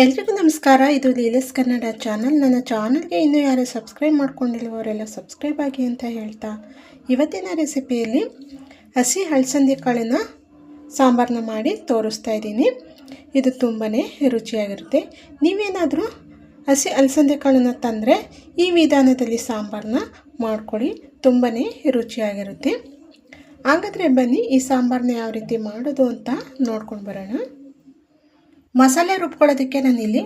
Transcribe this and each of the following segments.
ಎಲ್ರಿಗೂ ನಮಸ್ಕಾರ. ಇದು ಲೀಲಸ್ ಕನ್ನಡ ಚಾನಲ್. ನನ್ನ ಚಾನಲ್ಗೆ ಇನ್ನೂ ಯಾರು ಸಬ್ಸ್ಕ್ರೈಬ್ ಮಾಡ್ಕೊಂಡಿಲ್ವರೆಲ್ಲ ಸಬ್ಸ್ಕ್ರೈಬ್ ಆಗಿ ಅಂತ ಹೇಳ್ತಾ. ಇವತ್ತಿನ ರೆಸಿಪಿಯಲ್ಲಿ ಹಸಿ ಹಳಸಂದಿ ಕಾಳನ್ನು ಸಾಂಬಾರನ್ನ ಮಾಡಿ ತೋರಿಸ್ತಾ ಇದ್ದೀನಿ. ಇದು ತುಂಬಾ ರುಚಿಯಾಗಿರುತ್ತೆ. ನೀವೇನಾದರೂ ಹಸಿ ಅಲಸಂದೆ ಕಾಳನ್ನು ತಂದರೆ ಈ ವಿಧಾನದಲ್ಲಿ ಸಾಂಬಾರನ್ನ ಮಾಡ್ಕೊಳ್ಳಿ. ತುಂಬಾ ರುಚಿಯಾಗಿರುತ್ತೆ. ಹಾಗಾದರೆ ಬನ್ನಿ ಈ ಸಾಂಬಾರನ್ನ ಯಾವ ರೀತಿ ಮಾಡೋದು ಅಂತ ನೋಡ್ಕೊಂಡು ಬರೋಣ. ಮಸಾಲೆ ರುಬ್ಕೊಳ್ಳೋದಕ್ಕೆ ನಾನಿಲ್ಲಿ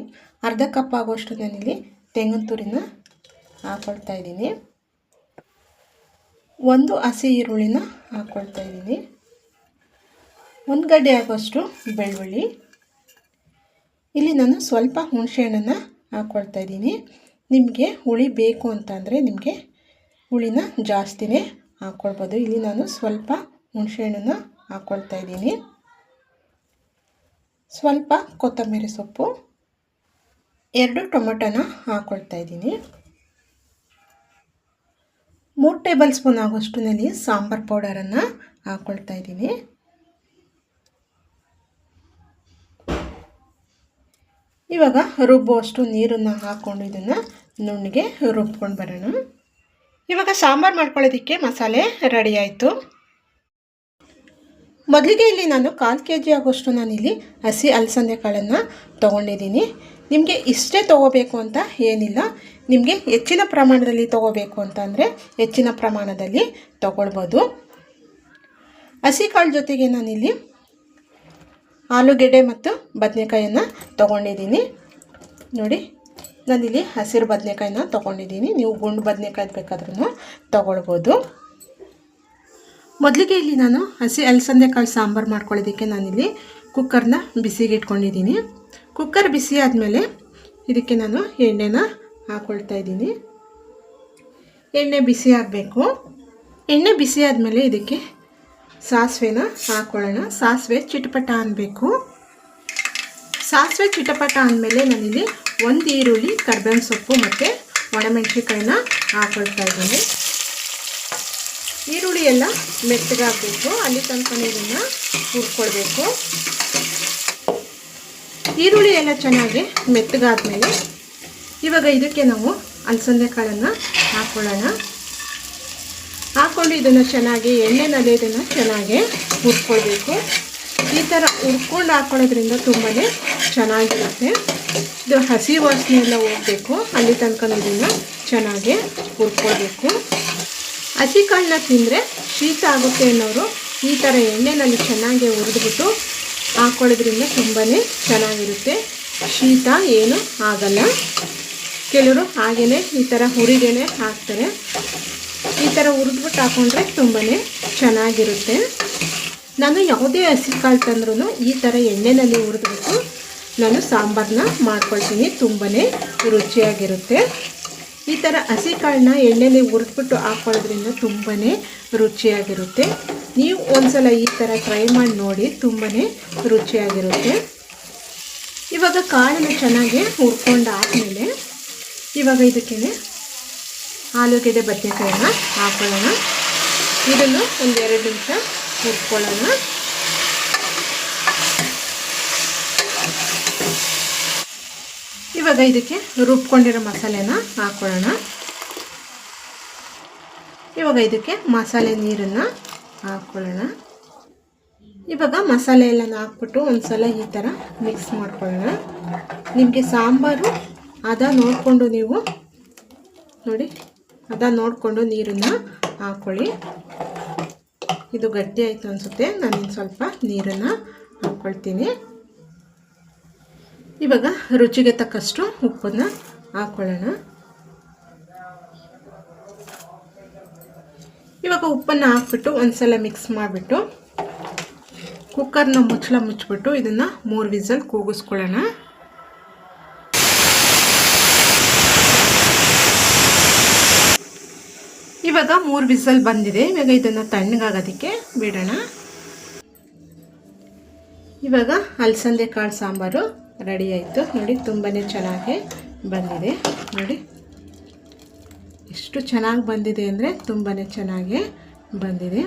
ಅರ್ಧ ಕಪ್ ಆಗುವಷ್ಟು ನಾನಿಲ್ಲಿ ತೆಂಗಿನ ತುರಿನ ಹಾಕ್ಕೊಳ್ತಾ ಇದ್ದೀನಿ. ಒಂದು ಹಸಿ ಈರುಳ್ಳಿನ ಹಾಕ್ಕೊಳ್ತಾ ಇದ್ದೀನಿ. ಒಂದು ಗಡ್ಡೆ ಆಗುವಷ್ಟು ಬೆಳ್ಳುಳ್ಳಿ. ಇಲ್ಲಿ ನಾನು ಸ್ವಲ್ಪ ಹುಣಸೆಹಣ್ಣನ್ನು ಹಾಕ್ಕೊಳ್ತಾ ಇದ್ದೀನಿ. ನಿಮಗೆ ಹುಳಿ ಬೇಕು ಅಂತಂದರೆ ನಿಮಗೆ ಹುಳಿನ ಜಾಸ್ತಿನೇ ಹಾಕ್ಕೊಳ್ಬೋದು ಇಲ್ಲಿ ನಾನು ಸ್ವಲ್ಪ ಹುಣಸೆಹಣ್ಣನ್ನು ಹಾಕ್ಕೊಳ್ತಾ ಇದ್ದೀನಿ. ಸ್ವಲ್ಪ ಕೊತ್ತಂಬರಿ ಸೊಪ್ಪು, ಎರಡು ಟೊಮೆಟೊನ ಹಾಕ್ಕೊಳ್ತಾ ಇದ್ದೀನಿ. ಮೂರು ಟೇಬಲ್ ಸ್ಪೂನ್ ಆಗೋಷ್ಟಿನಲ್ಲಿ ಸಾಂಬಾರು ಪೌಡರನ್ನು ಹಾಕ್ಕೊಳ್ತಾ ಇದ್ದೀನಿ. ಇವಾಗ ರುಬ್ಬುವಷ್ಟು ನೀರನ್ನು ಹಾಕ್ಕೊಂಡು ಇದನ್ನು ನುಣ್ಣಿಗೆ ರುಬ್ಕೊಂಡು ಬರೋಣ. ಇವಾಗ ಸಾಂಬಾರು ಮಾಡ್ಕೊಳ್ಳೋದಕ್ಕೆ ಮಸಾಲೆ ರೆಡಿ ಆಯಿತು. ಮೊದಲಿಗೆ ಇಲ್ಲಿ ನಾನು ಕಾಲು ಕೆ ಜಿ ಆಗೋಷ್ಟು ನಾನಿಲ್ಲಿ ಹಸಿ ಅಲಸಂದೆ ಕಾಳನ್ನು ತೊಗೊಂಡಿದ್ದೀನಿ. ನಿಮಗೆ ಇಷ್ಟೇ ತೊಗೋಬೇಕು ಅಂತ ಏನಿಲ್ಲ. ನಿಮಗೆ ಹೆಚ್ಚಿನ ಪ್ರಮಾಣದಲ್ಲಿ ತೊಗೋಬೇಕು ಅಂತಂದರೆ ಹೆಚ್ಚಿನ ಪ್ರಮಾಣದಲ್ಲಿ ತೊಗೊಳ್ಬೋದು. ಹಸಿ ಕಾಳು ಜೊತೆಗೆ ನಾನಿಲ್ಲಿ ಆಲೂಗೆಡ್ಡೆ ಮತ್ತು ಬದನೆಕಾಯನ್ನು ತೊಗೊಂಡಿದ್ದೀನಿ. ನೋಡಿ, ನಾನಿಲ್ಲಿ ಹಸಿರು ಬದನೆಕಾಯಿನ ತೊಗೊಂಡಿದ್ದೀನಿ. ನೀವು ಗುಂಡು ಬದನೆಕಾಯಿ ಬೇಕಾದ್ರೂ ತೊಗೊಳ್ಬೋದು. ಮೊದಲಿಗೆ ಇಲ್ಲಿ ನಾನು ಹಸಿ ಅಲಸಂದೆ ಕಾಳು ಸಾಂಬಾರು ಮಾಡ್ಕೊಳ್ಳೋದಕ್ಕೆ ನಾನಿಲ್ಲಿ ಕುಕ್ಕರ್ನ ಬಿಸಿಗೆ ಇಟ್ಕೊಂಡಿದ್ದೀನಿ. ಕುಕ್ಕರ್ ಬಿಸಿ ಆದಮೇಲೆ ಇದಕ್ಕೆ ನಾನು ಎಣ್ಣೆನ ಹಾಕ್ಕೊಳ್ತಾ ಇದ್ದೀನಿ. ಎಣ್ಣೆ ಬಿಸಿ ಆಗಬೇಕು. ಎಣ್ಣೆ ಬಿಸಿ ಆದಮೇಲೆ ಇದಕ್ಕೆ ಸಾಸಿವೆನ ಹಾಕ್ಕೊಳ್ಳೋಣ ಸಾಸಿವೆ ಚಿಟಪಟ ಅನ್ನಬೇಕು ಸಾಸಿವೆ ಚಿಟಪಟ ಅಂದಮೇಲೆ ನಾನಿಲ್ಲಿ ಒಂದು ಈರುಳ್ಳಿ, ಕರ್ಬೇವಿನ ಸೊಪ್ಪು ಮತ್ತು ಒಣಮೆಣಸಿನ್ಕಾಯಿನ ಹಾಕ್ಕೊಳ್ತಾ ಇದ್ದೀನಿ. ಈರುಳ್ಳಿ ಎಲ್ಲ ಮೆತ್ತಗಾಗಬೇಕು. ಅಲ್ಲಿ ತನಕ ಇದನ್ನು ಹುರ್ಕೊಳ್ಬೇಕು. ಈರುಳ್ಳಿ ಎಲ್ಲ ಚೆನ್ನಾಗಿ ಮೆತ್ತಗಾದ್ಮೇಲೆ ಇವಾಗ ಇದಕ್ಕೆ ನಾವು ಅಲಸಂದೆ ಕಾಳನ್ನು ಹಾಕ್ಕೊಳ್ಳೋಣ ಹಾಕ್ಕೊಂಡು ಇದನ್ನು ಚೆನ್ನಾಗಿ, ಎಣ್ಣೆನಲ್ಲಿ ಇದನ್ನು ಚೆನ್ನಾಗಿ ಹುರ್ಕೊಳ್ಬೇಕು. ಈ ಥರ ಹುರ್ಕೊಂಡು ಹಾಕ್ಕೊಳ್ಳೋದ್ರಿಂದ ತುಂಬಾ ಚೆನ್ನಾಗಿರುತ್ತೆ. ಇದು ಹಸಿ ವಾಸನೆ ಎಲ್ಲ ಹೋಗಬೇಕು. ಅಲ್ಲಿ ತನಕ ಇದನ್ನು ಚೆನ್ನಾಗಿ ಹುರ್ಕೊಳ್ಬೇಕು. ಹಸಿ ಕಾಳನ್ನ ತಿಂದರೆ ಶೀತ ಆಗುತ್ತೆ ಅನ್ನೋರು ಈ ಥರ ಎಣ್ಣೆನಲ್ಲಿ ಚೆನ್ನಾಗಿ ಹುರಿದ್ಬಿಟ್ಟು ಹಾಕೊಳ್ಳೋದ್ರಿಂದ ತುಂಬಾ ಚೆನ್ನಾಗಿರುತ್ತೆ. ಶೀತ ಏನು ಆಗಲ್ಲ. ಕೆಲವರು ಹಾಗೆಯೇ ಈ ಥರ ಹುರಿದೇನೆ ಹಾಕ್ತಾರೆ. ಈ ಥರ ಹುರಿದ್ಬಿಟ್ಟು ಹಾಕ್ಕೊಂಡ್ರೆ ತುಂಬಾ ಚೆನ್ನಾಗಿರುತ್ತೆ. ನಾನು ಯಾವುದೇ ಹಸಿ ಕಾಳು ತಂದ್ರೂ ಈ ಥರ ಎಣ್ಣೆನಲ್ಲಿ ಹುರಿದ್ಬಿಟ್ಟು ನಾನು ಸಾಂಬಾರನ್ನ ಮಾಡ್ಕೊಳ್ತೀನಿ. ತುಂಬಾ ರುಚಿಯಾಗಿರುತ್ತೆ. ಈ ಥರ ಹಸಿ ಕಾಳನ್ನ ಎಣ್ಣೆಲಿ ಹುರಿದ್ಬಿಟ್ಟು ಹಾಕ್ಕೊಳ್ಳೋದ್ರಿಂದ ತುಂಬಾ ರುಚಿಯಾಗಿರುತ್ತೆ. ನೀವು ಒಂದ್ಸಲ ಈ ಥರ ಟ್ರೈ ಮಾಡಿ ನೋಡಿ ತುಂಬಾ ರುಚಿಯಾಗಿರುತ್ತೆ. ಇವಾಗ ಕಾಳನ್ನು ಚೆನ್ನಾಗಿ ಹುರ್ಕೊಂಡು ಆದಮೇಲೆ ಇವಾಗ ಇದಕ್ಕೆ ಆಲೂಗೆಡ್ಡೆ ಬದನೆಕಾಯನ್ನ ಹಾಕೊಳ್ಳೋಣ. ಇದನ್ನು ಒಂದೆರಡು ನಿಮಿಷ ಹುರ್ಕೊಳ್ಳೋಣ. ಇವಾಗ ಇದಕ್ಕೆ ರುಬ್ಕೊಂಡಿರೋ ಮಸಾಲೆನ ಹಾಕೊಳ್ಳೋಣ. ಇವಾಗ ಇದಕ್ಕೆ ಮಸಾಲೆ ನೀರನ್ನು ಹಾಕ್ಕೊಳ್ಳೋಣ ಇವಾಗ ಮಸಾಲೆ ಎಲ್ಲ ಹಾಕ್ಬಿಟ್ಟು ಒಂದು ಸಲ ಈ ಥರ ಮಿಕ್ಸ್ ಮಾಡ್ಕೊಳ್ಳೋಣ. ನಿಮಗೆ ಸಾಂಬಾರು, ಅದ ನೋಡಿಕೊಂಡು ನೀವು ನೋಡಿ, ಅದ ನೋಡಿಕೊಂಡು ನೀರನ್ನು ಹಾಕ್ಕೊಳ್ಳಿ ಇದು ಗಟ್ಟಿ ಆಯಿತು ಅನಿಸುತ್ತೆ ನಾನು ಸ್ವಲ್ಪ ನೀರನ್ನು ಹಾಕ್ಕೊಳ್ತೀನಿ ಇವಾಗ ರುಚಿಗೆ ತಕ್ಕಷ್ಟು ಉಪ್ಪನ್ನು ಹಾಕ್ಕೊಳ್ಳೋಣ ಇವಾಗ ಉಪ್ಪನ್ನು ಹಾಕ್ಬಿಟ್ಟು ಒಂದ್ಸಲ ಮಿಕ್ಸ್ ಮಾಡಿಬಿಟ್ಟು ಕುಕ್ಕರ್ನ ಮುಚ್ಚಳ ಮುಚ್ಚಿಬಿಟ್ಟು ಇದನ್ನು ಮೂರು ವಿಸಲ್ ಕೂಗಿಸ್ಕೊಳ್ಳೋಣ. ಇವಾಗ ಮೂರು ವಿಸಲ್ ಬಂದಿದೆ. ಇವಾಗ ಇದನ್ನು ತಣ್ಣಗಾಗೋದಕ್ಕೆ ಬಿಡೋಣ. ಇವಾಗ ಅಲಸಂದೆ ಕಾಳು ಸಾಂಬಾರು ರೆಡಿ ಆಯಿತು. ನೋಡಿ ತುಂಬಾ ಚೆನ್ನಾಗಿ ಬಂದಿದೆ. ನೋಡಿ, ಎಷ್ಟು ಚೆನ್ನಾಗಿ ಬಂದಿದೆ ಅಂದರೆ ತುಂಬಾ ಚೆನ್ನಾಗಿ ಬಂದಿದೆ.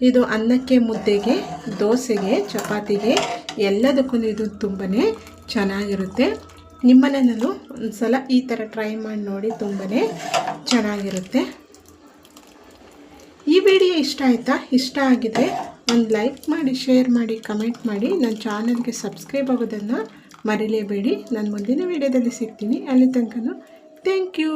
ಇದು ಅನ್ನಕ್ಕೆ, ಮುದ್ದೆಗೆ, ದೋಸೆಗೆ, ಚಪಾತಿಗೆ, ಎಲ್ಲದಕ್ಕೂ ಇದು ತುಂಬಾ ಚೆನ್ನಾಗಿರುತ್ತೆ. ನಿಮ್ಮನೆಯಲ್ಲೂ ಒಂದು ಸಲ ಈ ಥರ ಟ್ರೈ ಮಾಡಿ ನೋಡಿ ತುಂಬಾ ಚೆನ್ನಾಗಿರುತ್ತೆ. ಈ ವಿಡಿಯೋ ಇಷ್ಟ ಆಯಿತಾ? ಇಷ್ಟ ಆಗಿದೆ, ಒಂದು ಲೈಕ್ ಮಾಡಿ, ಶೇರ್ ಮಾಡಿ, ಕಮೆಂಟ್ ಮಾಡಿ. ನನ್ನ ಚಾನಲ್ಗೆ ಸಬ್ಸ್ಕ್ರೈಬ್ ಆಗೋದನ್ನು ಮರಿಲೇಬೇಡಿ. ನಾನು ಮುಂದಿನ ವಿಡಿಯೋದಲ್ಲಿ ಸಿಗ್ತೀನಿ. ಅಲ್ಲಿ ತನಕ ಥ್ಯಾಂಕ್ ಯು.